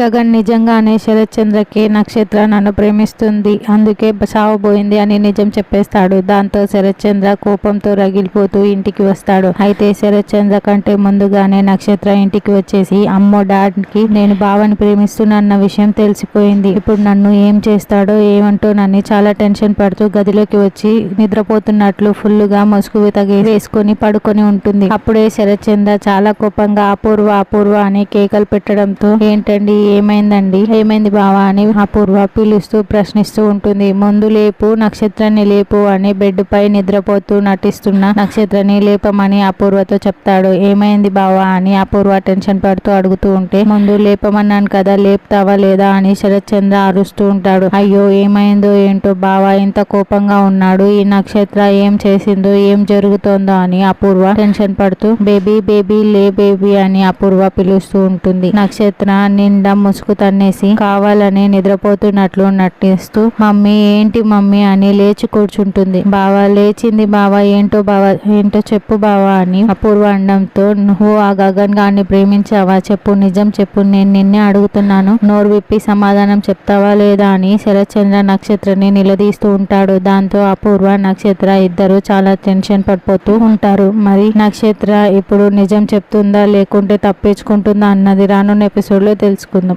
గగన్ నిజంగానే శరత్చంద్రకి నక్షత్ర నన్ను ప్రేమిస్తుంది. అందుకే సావబోయింది అని నిజం చెప్పేస్తాడు. దాంతో శరత్ చంద్ర కోపంతో రగిలిపోతూ ఇంటికి వస్తాడు. అయితే శరత్ చంద్ర కంటే ముందుగానే నక్షత్ర ఇంటికి వచ్చేసి అమ్మో డాడ్కి నేను బావని ప్రేమిస్తున్నా విషయం తెలిసిపోయింది. ఇప్పుడు నన్ను ఏం చేస్తాడో ఏమంటో నన్ను చాలా టెన్షన్ పడుతూ గదిలోకి వచ్చి నిద్రపోతున్నట్లు ఫుల్గా ముసుగు తగి వేసుకొని పడుకొని ఉంటుంది. అప్పుడే శరత్ చంద్ర చాలా కోపంగా అపూర్వ అపూర్వ అని కేకలు పెట్టడంతో ఏంటండి ఏమైందండి? ఏమైంది బావా అని అపూర్వ పిలుస్తూ ప్రశ్నిస్తూ ఉంటుంది. ముందు లేపు నక్షత్రాన్ని లేపు అని బెడ్ పై నిద్రపోతూ నటిస్తున్న నక్షత్రాన్ని లేపమని అపూర్వతో చెప్తాడు. ఏమైంది బావా అని అపూర్వ టెన్షన్ పడుతూ అడుగుతూ ఉంటే ముందు లేపమన్నాను కదా లేపుతావా లేదా అని శరత్ చంద్ర అరుస్తూ ఉంటాడు. అయ్యో ఏమైందో ఏంటో బావా ఇంత కోపంగా ఉన్నాడు. ఈ నక్షత్ర ఏం చేసిందో ఏం జరుగుతోందో అని అపూర్వ టెన్షన్ పడుతూ బేబీ బేబీ లే బేబీ అని అపూర్వ పిలుస్తూ ఉంటుంది. నక్షత్ర నిండా ముసుగు తన్నేసి కావాలని నిద్రపోతున్నట్లు నటిస్తూ మమ్మీ ఏంటి మమ్మీ? అని లేచి కూర్చుంటుంది. బావా లేచింది బావా ఏంటో బావా ఏంటో చెప్పు బావా అని అపూర్వ అండంతో నువ్వు ఆ గగన్ గారిని ప్రేమించావా? చెప్పు నిజం చెప్పు నేను నిన్నే అడుగుతున్నాను. నోరు విప్పి సమాధానం చెప్తావా లేదా? అని శరత్చంద్ర నక్షత్రని నిలదీస్తూ ఉంటాడు. దాంతో అపూర్వ నక్షత్ర ఇద్దరు చాలా టెన్షన్ పడిపోతూ ఉంటారు. మరి నక్షత్ర ఇప్పుడు నిజం చెప్తుందా? లేకుంటే తప్పించుకుంటుందా? అన్నది రానున్న ఎపిసోడ్లో తెలుసుకుందాం.